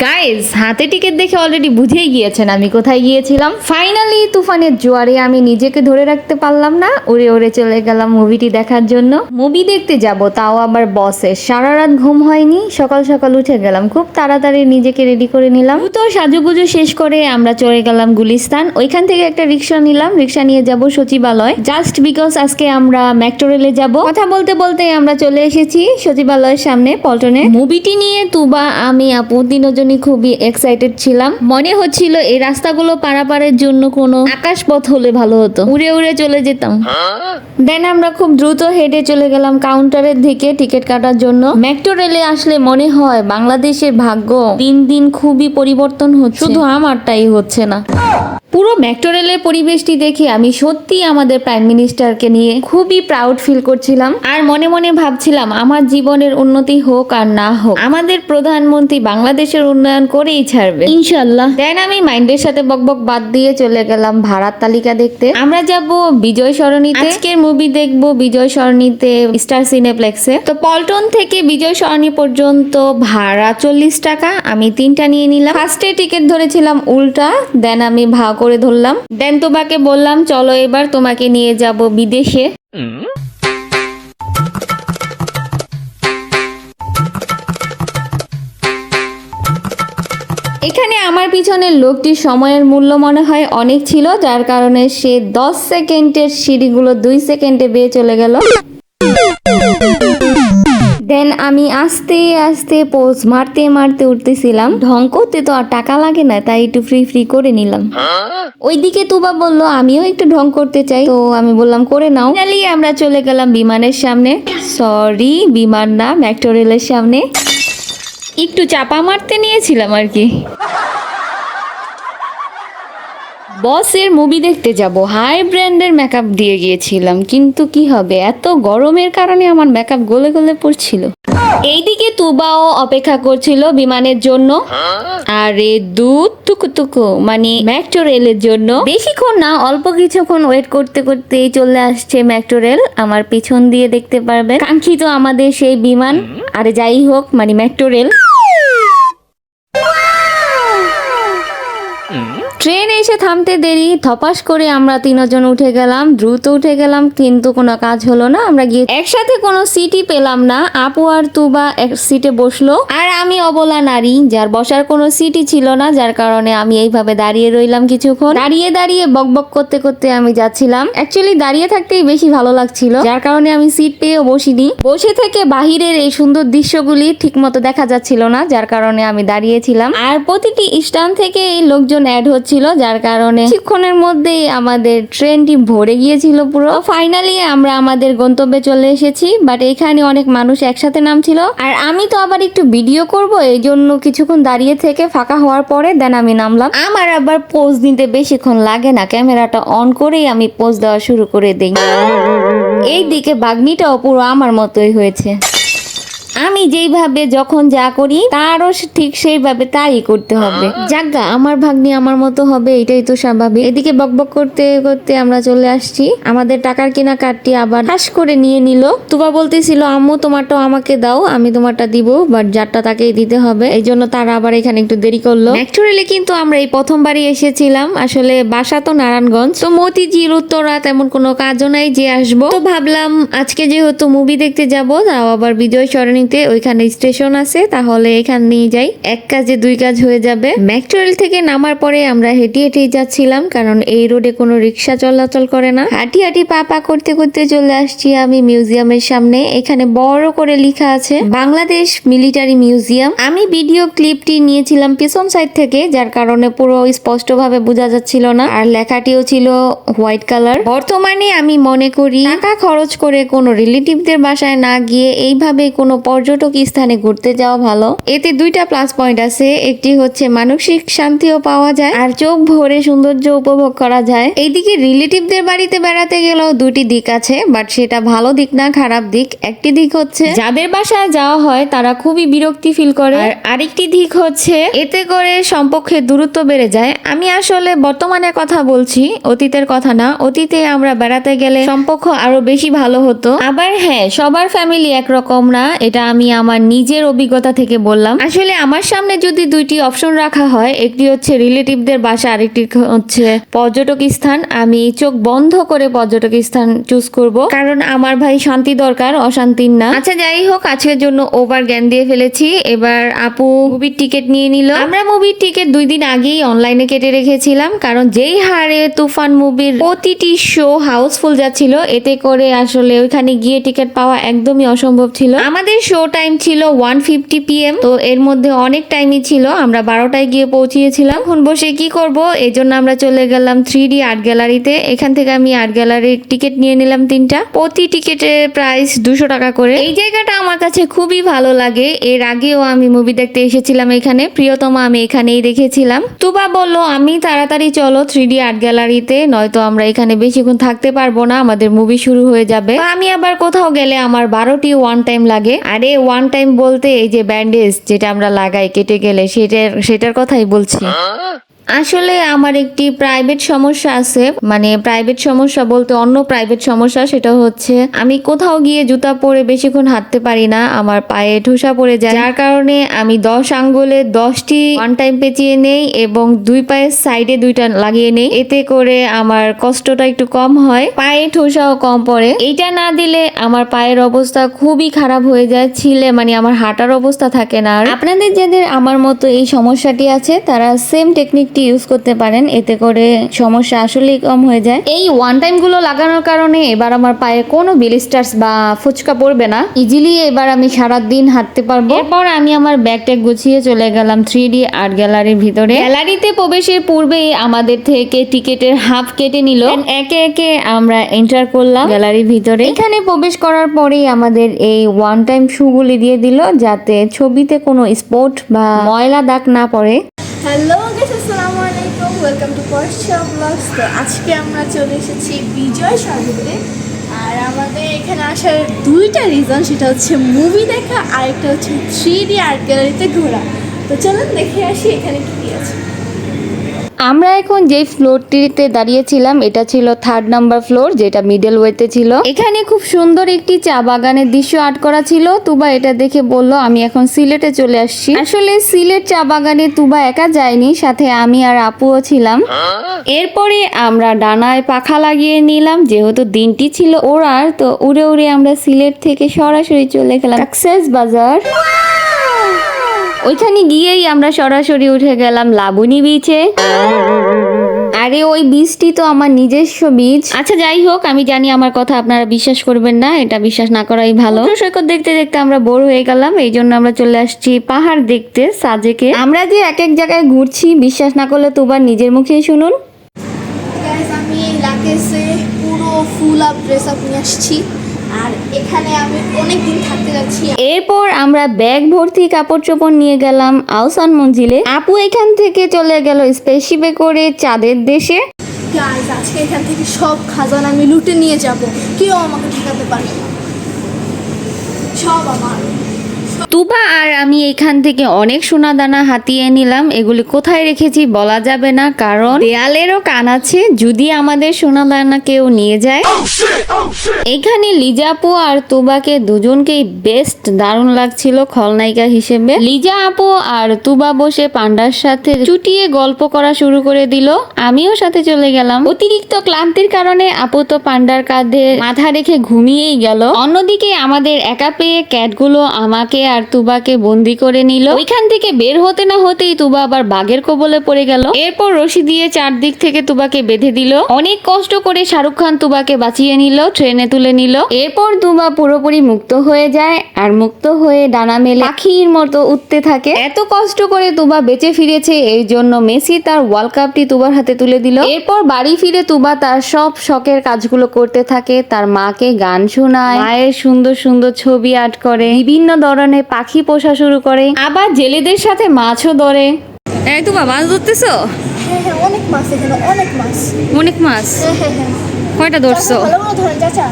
Guys হাতে ticket দেখে already বুঝেই গিয়েছেন আমি কোথায় গিয়েছিলাম। ফাইনালি তুফানের জোয়ারে আমি নিজেকে ধরে রাখতে পারলাম না। উড়ে উড়ে চলে গেলাম মুভিটি দেখার জন্য। মুভি দেখতে যাব, তাও আবার বসে সারা রাত ঘুম হয়নি, সকাল সকাল উঠে গেলাম। খুব তাড়াতাড়ি নিজেকে রেডি করে নিলাম। তো সাজুগুজু শেষ করে আমরা চলে গেলাম গুলিস্তান। ওইখান থেকে একটা রিক্সা নিলাম। রিক্সা নিয়ে যাব সচিবালয়। জাস্ট বিকজ আজকে আমরা মেট্রো রেলে যাব। কথা বলতে বলতে আমরা চলে এসেছি সচিবালয়ের সামনে, পল্টনে। মুভিটি নিয়ে তুবা, আমি, আপু তিনজনই খুবই এক্সাইটেড ছিলাম। মনে হচ্ছিল এই রাস্তাগুলো পারাপারের জন্য কোনো আকাশ পথ হলে ভালো হতো। উড়ে উড়ে চলে যেতাম। দেন আমরা খুব দ্রুত হেঁটে চলে গেলাম কাউন্টারের দিকে টিকিট কাটার জন্য। মেট্রো রেলে আসলে মনে হয় বাংলাদেশের ভাগ্য দিন দিন খুবই পরিবর্তন হচ্ছে। শুধু আমারটাই হচ্ছে না। পুরো মেট্রো রেলের পরিবেশটি দেখে আমি সত্যি আমাদের প্রাইম মিনিস্টারকে নিয়ে খুবই প্রাউড ফিল করছিলাম। আর মনে মনে ভাবছিলাম, আমার জীবনের উন্নতি হোক আর না হোক, আমাদের প্রধানমন্ত্রী বাংলাদেশের উন্নয়ন করেই ছাড়বে। ইনশাল্লাহ দেন আমি মাইন্ডের সাথে বকবক বাদ দিয়ে চলে গেলাম ভাড়ার তালিকা দেখতে। আমরা যাব বিজয় সরণিতে। আজকের মুভি দেখব বিজয় সরণিতে স্টার সিনেপ্লেক্সে তো পল্টন থেকে বিজয় সরণি পর্যন্ত ভাড়া চল্লিশ টাকা। আমি তিনটা নিয়ে নিলাম। ফার্স্টে টিকিট ধরেছিলাম উল্টা দেন আমি ভা করে ধরলাম। দেন তোমাকে বললাম চলো এবার তোমাকে নিয়ে যাব বিদেশে। এখানে আমার পিছনের লোকটির সময়ের মূল্য মনে হয় অনেক ছিল, যার কারণে সে দশ সেকেন্ডের সিঁড়িগুলো দুই সেকেন্ডে বেয়ে চলে গেল। দেন আমি আস্তে আস্তে পোজ মারতে মারতে উঠতেছিলাম। ঢং করতে তো আর টাকা লাগে না, তাই একটু ফ্রি ফ্রি করে নিলাম। ওইদিকে তুবা বলল, আমিও একটু ঢং করতে চাই। তো আমি বললাম, করে নাও। আমরা চলে গেলাম বিমানের সামনে। সরি বিমান না মেট্রো রেলের সামনে। একটু চাপা মারতে নিয়েছিলাম আর কি। বসের মুভি দেখতে যাব, হাই ব্র্যান্ডের মেকআপ দিয়ে গিয়েছিলাম, কিন্তু কি হবে? এত গরমের কারণে আমার মেকআপ গলে গলে পড়ছিল। এইদিকে তুবাও অপেক্ষা করছিল বিমানের জন্য। আরে দুধ টুকু টুকু মানে মেট্রো রেলের জন্য। বেশিক্ষণ না, অল্প কিছুক্ষণ ওয়েট করতে করতে চলে আসছে মেট্রো রেল আমার পিছন দিয়ে দেখতে পারবে কাঙ্ক্ষিত আমাদের সেই বিমান। আরে যাই হোক মানে মেট্রো রেল ট্রেন এসে থামতে দেরি, ধপাস করে আমরা তিনজন উঠে গেলাম, দ্রুত উঠে গেলাম, কিন্তু কোনো কাজ হলো না। আমরা গিয়ে একসাথে কোনো সিটই পেলাম না। আপু আর তুবা এক সিটে বসল, আর আমি অবলা নারী, যার বসার কোনো সিটই ছিল না, যার কারণে আমি এইভাবে দাঁড়িয়ে রইলাম কিছুক্ষণ। দাঁড়িয়ে দাঁড়িয়ে বকবক করতে করতে আমি যাচ্ছিলাম। অ্যাকচুয়ালি দাঁড়িয়ে থাকতেই বেশি ভালো লাগছিল, যার কারণে আমি সিট পেয়েও বসিনি। বসে থেকে বাহিরের এই সুন্দর দৃশ্যগুলি ঠিক মতো দেখা যাচ্ছিল না, যার কারণে আমি দাঁড়িয়েছিলাম। আর প্রতিটি স্টান থেকে এই লোকজন অ্যাড হচ্ছিল যার কারণে কিছুক্ষণের মধ্যেই আমাদের ট্রেনটি ভরে গিয়েছিল পুরো। ফাইনালি আমরা আমাদের গন্তব্যে চলে এসেছি বাট এখানে অনেক মানুষ একসাথে নামছিল। আর আমি তো আবার একটু ভিডিও করব এই জন্য কিছুক্ষণ দাঁড়িয়ে থেকে ফাঁকা হওয়ার পরে দেন আমি নামলাম। আমার আবার পোজ দিতে বেশিক্ষণ লাগে না, ক্যামেরাটা অন করেই আমি পোজ দেওয়া শুরু করে দিই। এই দিকে বাগনিটাও পুরো আমার মতোই হয়েছে। আমি যেইভাবে যখন যা করি, তারও ঠিক সেইভাবে তাই করতে হবে। যাজ্ঞা আমার ভাগ্নি আমার মতো হবে, এটাই তো স্বাভাবিক। এদিকে বকবক করতে করতে আমরা চলে আসছি। আমাদের টাকার কিনা কার্ডটি আবার হাস করে নিয়ে নিল। তুবা বলতেছিল, আম্মু তোমারটা আমাকে দাও, আমি তোমারটা দিব বাট যারটা তাকেই দিতে হবে। এই জন্য তারা আবার এখানে একটু দেরি করল। ন্যাচুরালি কিন্তু আমরা এই প্রথমবারই এসেছিলাম। আসলে বাসা তো নারায়ণগঞ্জ। তো মতিঝিল, উত্তরা তেমন কোনো কাজও নাই, যে আসব। তো ভাবলাম, আজকে যেহেতু মুভি দেখতে যাব, তাও আবার বিজয় সরণিতে ওইখানে স্টেশন আছে, তাহলে এখান নিয়ে যাই। এক কাজে দুই কাজ হয়ে যাবে। মেট্রো থেকে নামার পরে আমরা হেঁটে হেঁটেই যাচ্ছিলাম, কারণ এই রোডে কোনো রিক্সা চলাচল করে না। হাঁটি হাঁটি পা পা করতে করতে চলে আসছি আমি মিউজিয়ামের সামনে। এখানে বড় করে লেখা আছে, বাংলাদেশ মিলিটারি মিউজিয়াম। আমি ভিডিও ক্লিপটি নিয়েছিলাম পিছন সাইড থেকে, যার কারণে পুরো স্পষ্টভাবে বোঝা যাচ্ছিল না। আর লেখাটিও ছিল হোয়াইট কালার। বর্তমানে আমি মনে করি, টাকা খরচ করে কোনো রিলেটিভদের বাসায় না গিয়ে এইভাবে কোনো পর্যটক স্থানে ঘুরতে যাওয়া ভালো। এতে দুইটা প্লাস পয়েন্ট আছে। একটি হচ্ছে মানসিক শান্তিও পাওয়া যায় আর চোখ ভরে সৌন্দর্য উপভোগ করা যায়। এইদিকে রিলেটিভদের বাড়িতে বেড়াতে গেলেও দুটি দিক আছে বাট সেটা ভালো দিক না খারাপ দিক। একটি দিক হচ্ছে যাদের বাসায় যাওয়া হয়, তারা খুবই বিরক্তি ফিল করে। আর আরেকটি দিক হচ্ছে এতে করে সম্পর্কের দূরত্ব বেড়ে যায়। আমি আসলে বর্তমানে কথা বলছি, অতীতের কথা না। অতীতে আমরা বেড়াতে গেলে সম্পর্ক আরও বেশি ভালো হতো। আবার হ্যাঁ সবার ফ্যামিলি একরকম না। এটা আমি আমার নিজের অভিজ্ঞতা থেকে বললাম। আসলে আমার সামনে যদি দুইটি অপশন রাখা হয়, একটি হচ্ছে রিলেটিভদের বাসা, আরেকটি হচ্ছে পর্যটক স্থান। আমি চোখ বন্ধ করে পর্যটক স্থান চুজ করব। কারণ আমার ভাই শান্তি দরকার, অশান্তির না। আচ্ছা যাই হোক, আজকের জন্য ওভার জ্ঞান দিয়ে ফেলেছি। এবার আপু মুভির টিকিট নিয়ে নিল। আমরা মুভির টিকিট দুই দিন আগেই অনলাইনে কেটে রেখেছিলাম। কারণ যেই হারে তুফান মুভির প্রতিটি শো হাউসফুল যাচ্ছিল, এতে করে আসলে ওইখানে গিয়ে টিকিট পাওয়া একদমই অসম্ভব ছিল। আমাদের শো টাইম ছিল ওয়ান ফিফটি পিএম তো এর মধ্যে অনেক টাইমই ছিল। আমরা বারোটায় গিয়ে পৌঁছিয়েছিলাম। এখন বসে কি করব? এই জন্য আমরা চলে গেলাম থ্রি ডি আর্ট গ্যালারিতে এখান থেকে আমি আর্ট গ্যালারির টিকিট নিয়ে নিলাম তিনটা। প্রতি টিকিটের প্রাইস দুশো টাকা করে। এই জায়গাটা আমার কাছে খুবই ভালো লাগে। এর আগেও আমি মুভি দেখতে এসেছিলাম এখানে। প্রিয়তমা আমি এখানেই দেখেছিলাম। তুবা বলল, আমি তাড়াতাড়ি চলো থ্রি ডি আর্ট গ্যালারিতে নয়তো আমরা এখানে বেশিক্ষণ থাকতে পারব না। আমাদের মুভি শুরু হয়ে যাবে। আমি আবার কোথাও গেলে আমার বারোটি ওয়ান টাইম লাগে। আরে ওয়ান টাইম বলতে এই যে ব্যান্ডেজ যেটা আমরা লাগাই কেটে গেলে, সেটার সেটার কথাই বলছি। আসলে আমার একটি প্রাইভেট সমস্যা আছে। মানে প্রাইভেট সমস্যা বলতে অন্য প্রাইভেট সমস্যা, সেটা হচ্ছে আমি কোথাও গিয়ে জুতা পরে বেশিক্ষণ হাঁটতে পারি না, আমার পায়ে ঠোসা পড়ে যায়। যার কারণে আমি দশ আঙ্গুলে দশটি ওয়ান টাইম পেঁচিয়ে নেই এবং দুই পায়ের সাইডে দুইটা লাগিয়ে নেই। এতে করে আমার কষ্টটা একটু কম হয়, পায়ে ঠোসাও কম পড়ে। এইটা না দিলে আমার পায়ের অবস্থা খুবই খারাপ হয়ে যায়, ছিলে মানে আমার হাঁটার অবস্থা থাকে না। আর আপনাদের যাদের আমার মতো এই সমস্যাটি আছে, তারা সেম টেকনিকটি ইউজ করতে পারেন, এতে করে সমস্যা আসলেই কম হয়ে যায়। এই ওয়ান টাইমগুলো লাগানোর কারণে এবার আমার পায়ে কোনো বিলিস্টার্স বা ফুচকা পড়বে না। ইজিলি এবার আমি সারা দিন হাঁটতে পারব। এরপর আমি আমার ব্যাগ ট্যাগ গুছিয়ে চলে গেলাম থ্রি ডি আর্ট গ্যালারির ভিতরে। গ্যালারিতে প্রবেশের পূর্বেই আমাদের থেকে টিকেটের হাফ কেটে নিল। একে একে আমরা এন্টার করলাম গ্যালারির ভিতরে। এখানে প্রবেশ করার পরেই আমাদের এই ওয়ান টাইম শুগুলি দিয়ে দিল, যাতে ছবিতে কোনো স্পট বা ময়লা দাগ না পড়ে। হ্যালো গেস আসসালামু আলাইকুম ওয়েলকাম টু পর্ষা ব্লগস তো আজকে আমরা চলে এসেছি বিজয় সাগরে। আর আমাদের এখানে আসার দুইটা রিজন সেটা হচ্ছে মুভি দেখা, আর একটা হচ্ছে থ্রি ডি আর্ট গ্যালারিতে ঘোরা। তো চলুন দেখে আসি এখানে কী কী আছে। আমরা এখন যে ফ্লোরটিতে দাঁড়িয়েছিলাম, এটা ছিল থার্ড নাম্বার ফ্লোর যেটা মিডল ওয়েতে ছিল। এখানে খুব সুন্দর একটি চা বাগানের দৃশ্য আর্ট করা ছিল। তুবা এটা দেখে বলল, আমি এখন সিলেটে চলে আসছি। আসলে সিলেট চা বাগানে তুবা একা যায়নি, সাথে আমি আর আপুও ছিলাম। এরপরে আমরা ডানায় পাখা লাগিয়ে নিলাম, যেহেতু দিনটি ছিল ওড়ার, তো উড়ে উড়ে আমরা সিলেট থেকে সরাসরি চলে গেলাম। সাকসেস বাজার। ওইখানে গিয়েই আমরা সরাসরি উঠে গেলাম লাবণী বিচে আরে ওই বীজটি তো আমার নিজস্ব বীজ। আচ্ছা যাই হোক, আমি জানি আমার কথা আপনারা বিশ্বাস করবেন না, এটা বিশ্বাস না করাই ভালো। সৈকত দেখতে দেখতে আমরা বোর হয়ে গেলাম, এই জন্য আমরা চলে আসছি পাহাড় দেখতে, সাজেকে। আমরা যে এক এক জায়গায় ঘুরছি, বিশ্বাস না করলে তোবার নিজের মুখেই শুনুন। আমি পুরো ফুল আপ ড্রেস আপ নিয়ে আসছি। আর এখানে আমি অনেক দিন থাকতে যাচ্ছি। এরপর আমরা ব্যাগ ভর্তি কাপড় চোপড় নিয়ে গেলাম আউসান মঞ্জিলে। আপু এখান থেকে চলে গেল স্পেসশিপে করে চাঁদের দেশে। আজকে এখান থেকে সব খাজানা আমি লুটে নিয়ে যাব। কেউ আমাকে ঠেকাতে পারবে না সব আমার তুবা আর আমি এখান থেকে অনেক সোনা দানা হাতিয়ে নিলাম। এগুলি কোথায় রেখেছি বলা যাবে না কারণ দেয়ালেরও কান আছে। যদি আমাদের সোনা দানা কেউ নিয়ে যায় এখানে লিজা আপু আর তুবাকে দুজনকেই বেস্ট দারুণ লাগছিল খলনায়িকা হিসেবে। লিজা আপু আর তুবা বসে পান্ডার সাথে চুটিয়ে গল্প করা শুরু করে দিল। আমিও সাথে চলে গেলাম। অতিরিক্ত ক্লান্তির কারণে আপু তো পান্ডার কাঁধে মাথা রেখে ঘুমিয়েই গেল। অন্যদিকে আমাদের একা পেয়ে ক্যাটগুলো আমাকে আর তুবাকে বন্দি করে নিল। ওইখান থেকে বের হতে না হতেই তুবা আবার বাঘের কবলে পড়ে গেল। এরপর রশি দিয়ে চারদিক থেকে তুবাকে বেঁধে দিল। অনেক কষ্ট করে শাহরুখ খান তুবাকে বাঁচিয়ে নিল, ট্রেনে তুলে নিল। এরপর তুবা পুরোপুরি মুক্ত হয়ে যায় আর মুক্ত হয়ে ডানা মেলে পাখির মতো উঠতে থাকে। এত কষ্ট করে তুবা বেঁচে ফিরেছে, এই জন্য মেসি তার ওয়ার্ল্ড কাপটি তুবার হাতে তুলে দিল। এরপর বাড়ি ফিরে তুবা তার সব শখের কাজগুলো করতে থাকে। তার মাকে গান শোনায়, মায়ের সুন্দর সুন্দর ছবি আর্ট করে, বিভিন্ন ধরনের পাখি পোষা শুরু করে আবার জেলেদের সাথে মাছও ধরে। এই তোমা মাছ ধরতেছো? হ্যাঁ হ্যাঁ অনেক মাছ এখানে অনেক মাছ। অনেক মাছ? হ্যাঁ হ্যাঁ কয়টা ধরছো? ভালো ধরেন চাচা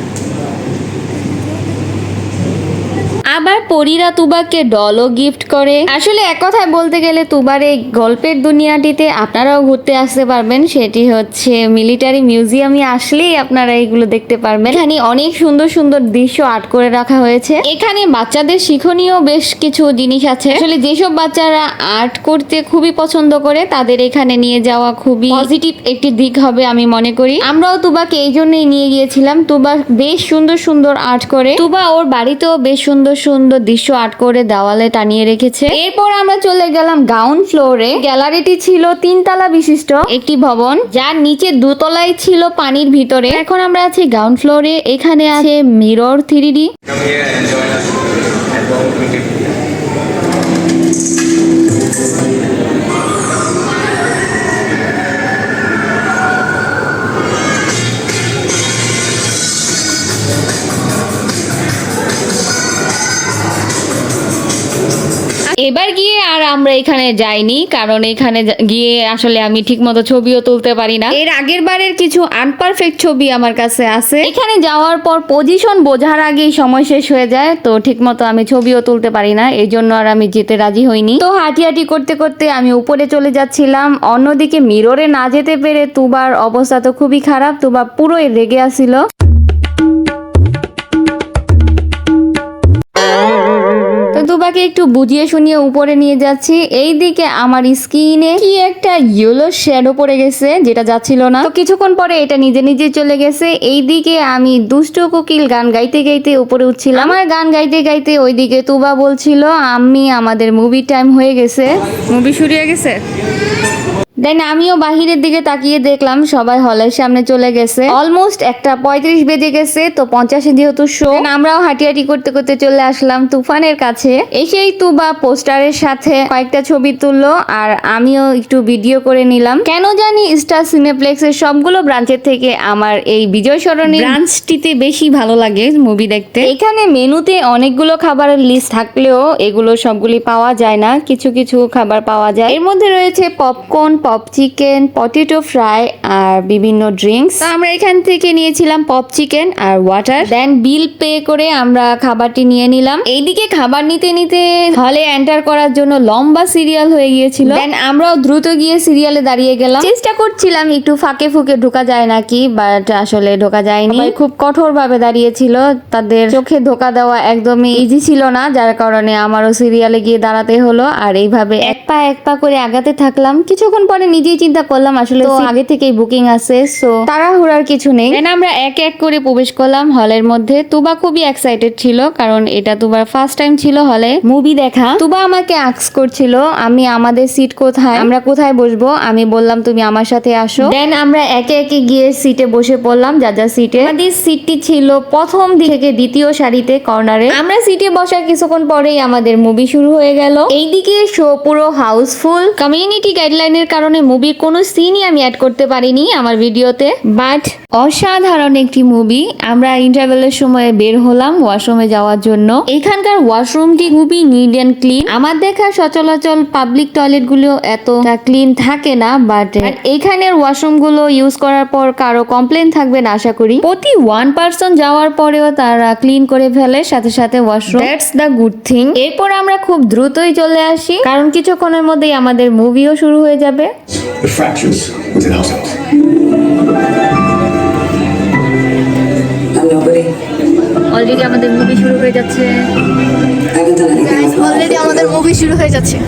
আবার পরীরা তুবাকে ডলও গিফট করে। আসলে এক কথায় বলতে গেলে তুবার এই গল্পের দুনিয়াটিতে আপনারাও ঘুরতে আসতে পারবেন। সেটি হচ্ছে মিলিটারি মিউজিয়ামে আসলেই আপনারা এগুলো দেখতে পারবেন। এখানে অনেক সুন্দর সুন্দর দৃশ্য আর্ট করে রাখা হয়েছে। এখানে বাচ্চাদের শিক্ষণীয় বেশ কিছু জিনিস আছে। আসলে যেসব বাচ্চারা আর্ট করতে খুবই পছন্দ করে, তাদের এখানে নিয়ে যাওয়া খুবই পজিটিভ একটি দিক হবে আমি মনে করি। আমরাও তুবাকে এই জন্যই নিয়ে গিয়েছিলাম। তুবা বেশ সুন্দর সুন্দর আর্ট করে। তুবা ওর বাড়িতেও বেশ সুন্দর সুন্দর দৃশ্য আর্ট করে দেওয়ালে টানিয়ে রেখেছে। এরপর আমরা চলে গেলাম গাউন ফ্লোরে। গ্যালারিটি ছিল তিনতলা বিশিষ্ট একটি ভবন, যার নিচে দুতলায় ছিল পানির ভিতরে। এখন আমরা আছি গাউন ফ্লোরে। এখানে আছে মিরর থ্রি ডি এখানে যাইনি কারণ এখানে গিয়ে আসলে আমি ঠিকমতো ছবিও তুলতে পারি না। এর আগের বারের কিছু আনপারফেক্ট ছবি আমার কাছে আছে। এখানে যাওয়ার পর পজিশন বোঝার আগেই সময় শেষ হয়ে যায় তো ঠিকমতো আমি ছবিও তুলতে পারি না এই জন্য আর আমি যেতে রাজি হইনি। তো হাঁটি হাঁটি করতে করতে আমি উপরে চলে যাচ্ছিলাম অন্যদিকে মিররে না যেতে পেরে তুবার অবস্থা তো খুবই খারাপ তুবা পুরোই রেগে আসিল তো দুবাকে একটু বুঝিয়ে শুনিয়ে উপরে নিয়ে যাচ্ছি। এই দিকে আমার স্কিনে কি একটা ইয়েলো শ্যাডো পড়ে গেছে, যেটা যাচ্ছিল না। তো কিছুক্ষণ পরে এটা নিজে নিজে চলে গেছে। এই দিকে আমি দুষ্ট কোকিল গান গাইতে গাইতে উপরে উঠছিলাম। আমার গান গাইতে গাইতে ওইদিকে তুবা বলছিল আমি আমাদের মুভি টাইম হয়ে গেছে। মুভি শুরু হয়ে গেছে? দেন আমিও বাহিরের দিকে তাকিয়ে দেখলাম সবাই হলের সামনে চলে গেছে। অলমোস্ট একটা পঁয়ত্রিশ বেজে গেছে তো পঞ্চাশে যেহেতু শো আমরাও হাঁটি হাঁটি করতে করতে চলে আসলাম তুফানের কাছে। এসেই তুবা পোস্টারের সাথে কয়েকটা ছবি তুললো আর আমিও একটু ভিডিও করে নিলাম। কেন জানি স্টার সিনেপ্লেক্সের সবগুলো ব্রাঞ্চের থেকে আমার এই বিজয় সরণী ব্রাঞ্চটিতে বেশি ভালো লাগে মুভি দেখতে। এখানে মেনুতে অনেকগুলো খাবারের লিস্ট থাকলেও এগুলো সবগুলি পাওয়া যায় না কিছু কিছু খাবার পাওয়া যায়। এর মধ্যে রয়েছে popcorn pop chicken potato fry আর বিভিন্ন ড্রিঙ্কস আমরা এখান থেকে নিয়েছিলাম পপ চিকেন আর ওয়াটার দেন বিল পে করে আমরা খাবারটি নিয়ে নিলাম। এইদিকে খাবার নিতে নিতে হলে এন্টার করার জন্য লম্বা সিরিয়াল হয়ে গিয়েছিল। দেন আমরাও দ্রুত গিয়ে সিরিয়ালে দাঁড়িয়ে গেলাম। চেষ্টা করছিলাম একটু ফাঁকে ফুকে ঢোকা যায় নাকি বাট আসলে ঢোকা যায়নি। খুব কঠোর ভাবে দাঁড়িয়েছিল। তাদের চোখে ধোকা দেওয়া একদমই ইজি ছিল না যার কারণে আমারও সিরিয়ালে গিয়ে দাঁড়াতে হলো। আর এইভাবে এক পা এক পা করে আগাতে থাকলাম। কিছুক্ষণ পরে নিজেই চিন্তা করলাম আসলে তো আগে থেকেই বুকিং আছে সো তাড়াহুড়ার কিছু নেই। Then আমরা এক এক করে প্রবেশ করলাম হলের মধ্যে। তুবা খুবই এক্সাইটেড ছিল কারণ এটা তুবার ফার্স্ট টাইম ছিল হলে। মুভি দেখা। তুবা আমাকে আক্স করছিল আমি আমাদের সিট কোথায়? আমরা কোথায় বসবো? আমি বললাম তুমি আমার সাথে আসো। দেন আমরা একে একে গিয়ে সিটে বসে পড়লাম যা যা সিটে আমাদের সিটটি ছিল প্রথম দিক থেকে দ্বিতীয় সারিতে কর্নারে আমরা সিটে বসার কিছুক্ষণ পরেই আমাদের মুভি শুরু হয়ে গেল। এইদিকে শো পুরো হাউসফুল কমিউনিটি গাইডলাইনের কারণে মুভির কোনো সিনই আমি অ্যাড করতে পারিনি আমার ভিডিওতে বাট অসাধারণ একটি মুভি আমরা ইন্টারভেলের সময় বের হলাম ওয়াশরুমে যাওয়ার জন্য। এখানকার ওয়াশরুমটি খুবই নিট অ্যান্ড ক্লিন আমার দেখা সচলাচল পাবলিক টয়লেটগুলো এত ক্লিন থাকে না বাট এখানের ওয়াশরুমগুলো ইউজ করার পর কারও কমপ্লেন থাকবে না, আশা করি। প্রতি ওয়ান পার্সন যাওয়ার পরেও তারা ক্লিন করে ফেলে, সাথে সাথে washroom that's the good thing এরপর আমরা খুব দ্রুতই চলে আসি, কারণ কিছুক্ষণের মধ্যেই আমাদের মুভিও শুরু হয়ে যাবে। The fractures within ourselves. Already আমাদের মুভি শুরু হয়ে যাচ্ছে. অলরেডি আমাদের মুভি শুরু হয়ে যাচ্ছে।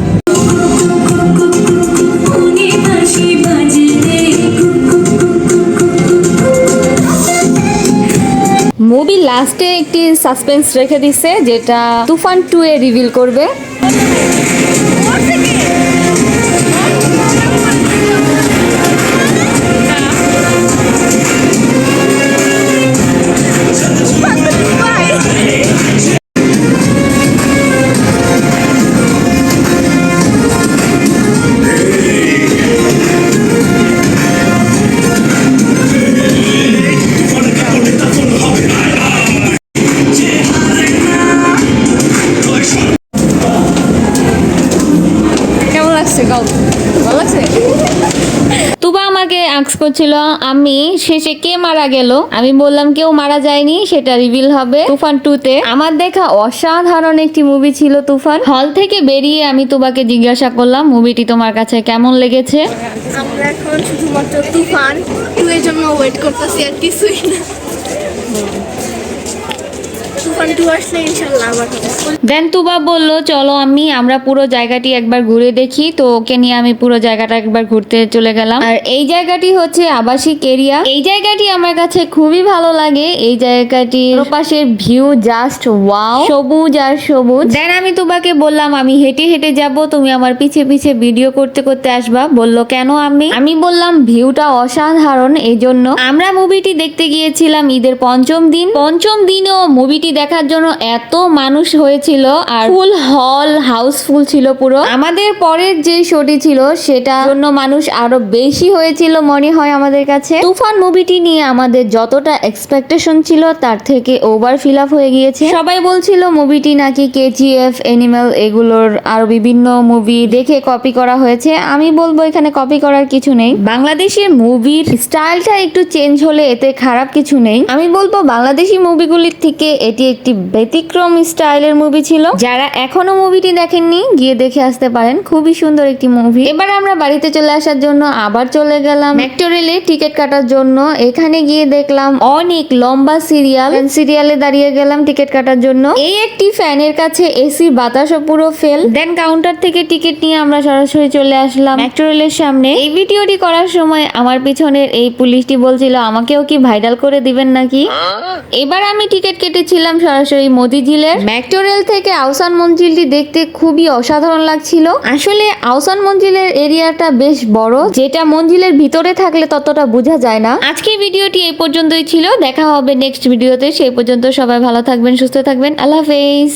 মুভি লাস্টে একটি সাসপেন্স রেখে দিছে যেটা তুফান টু এ রিভিল করবে করছিল আমি শেষে কে মারা গেল? আমি বললাম, কেউ মারা যায়নি, সেটা রিভিল হবে তুফান টু তে। আমার দেখা অসাধারণ একটি মুভি ছিল তুফান। হল থেকে বেরিয়ে আমি তোমাকে জিজ্ঞাসা করলাম মুভিটি তোমার কাছে কেমন লেগেছে? আমরা এখন শুধুমাত্র তুফান। টু এর জন্য ওয়েট করতেছি আর কিছুই না। তুবা বলল, চলো আমি, আমরা পুরো জায়গাটি একবার ঘুরে দেখি। তো ওকে নিয়ে আমি পুরো জায়গাটা একবার ঘুরতে চলে গেলাম। আর এই জায়গাটি হচ্ছে আবাসিক এরিয়া। এই জায়গাটি আমার কাছে খুবই ভালো লাগে। এই জায়গাটির পাশের ভিউ জাস্ট ওয়াও। সবুজ আর সবুজ। দেন আমি তুবাকে বললাম, আমি হেঁটে হেঁটে যাব। তুমি আমার পিছে পিছে ভিডিও করতে করতে আসবা। বলল, কেন আমি? আমি বললাম, ভিউটা অসাধারণ। এই জন্য আমরা মুভিটি দেখতে গিয়েছিলাম ঈদের পঞ্চম দিন। পঞ্চম দিনও মুভিটি দেখার জন্য এত মানুষ হয়েছিল আর ফুল হল হাউসফুল ছিল পুরো। আমাদের পরের যে শোটি ছিল সেটা জন্য মানুষ আরও বেশি হয়েছিল মনে হয় আমাদের কাছে। তুফান মুভিটি নিয়ে আমাদের যতটা এক্সপেকটেশন ছিল, তার থেকে ওভার ফিল আপ হয়ে গিয়েছে। সবাই বলছিল মুভিটি নাকি কেজিএফ এনিম্যাল এগুলোর আরও বিভিন্ন মুভি দেখে কপি করা হয়েছে। আমি বলব এখানে কপি করার কিছু নেই। বাংলাদেশের মুভির স্টাইলটা একটু চেঞ্জ হলে এতে খারাপ কিছু নেই। আমি বলব বাংলাদেশি মুভিগুলির থেকে এটি একটি ব্যতিক্রম স্টাইলের মুভি ছিল। যারা এখনও মুভিটি দেখেননি গিয়ে দেখে আসতে পারেন। খুবই সুন্দর একটি মুভি এবার আমরা বাড়িতে চলে আসার জন্য আবার চলে গেলাম। মেট্রো রেলে টিকিট কাটার জন্য। এখানে গিয়ে দেখলাম অনেক লম্বা সিরিয়াল সিরিয়ালে দাঁড়িয়ে গেলাম টিকিট কাটার জন্য। এই একটি ফ্যানের কাছে এসি বাতাসও পুরো ফেল দেন কাউন্টার থেকে টিকিট নিয়ে আমরা সরাসরি চলে আসলাম মেট্রো রেলের সামনে। এই ভিডিওটি করার সময় আমার পিছনের এই পুলিশটি বলছিল আমাকেও কি ভাইরাল করে দিবেন নাকি? এবার আমি টিকিট কেটেছিলাম সরাসরি মোদি মেট্রো রেল থেকে আউসান মঞ্জিলটি দেখতে খুবই অসাধারণ লাগছিল। আসলে আউসান মঞ্জিলের এরিয়াটা বেশ বড়। যেটা মঞ্জিলের ভিতরে থাকলে ততটা বোঝা যায় না। আজকে ভিডিওটি এই পর্যন্তই ছিল। দেখা হবে নেক্সট ভিডিওতে সেই পর্যন্ত সবাই ভালো থাকবেন, সুস্থ থাকবেন। আল্লাহ হাফেজ।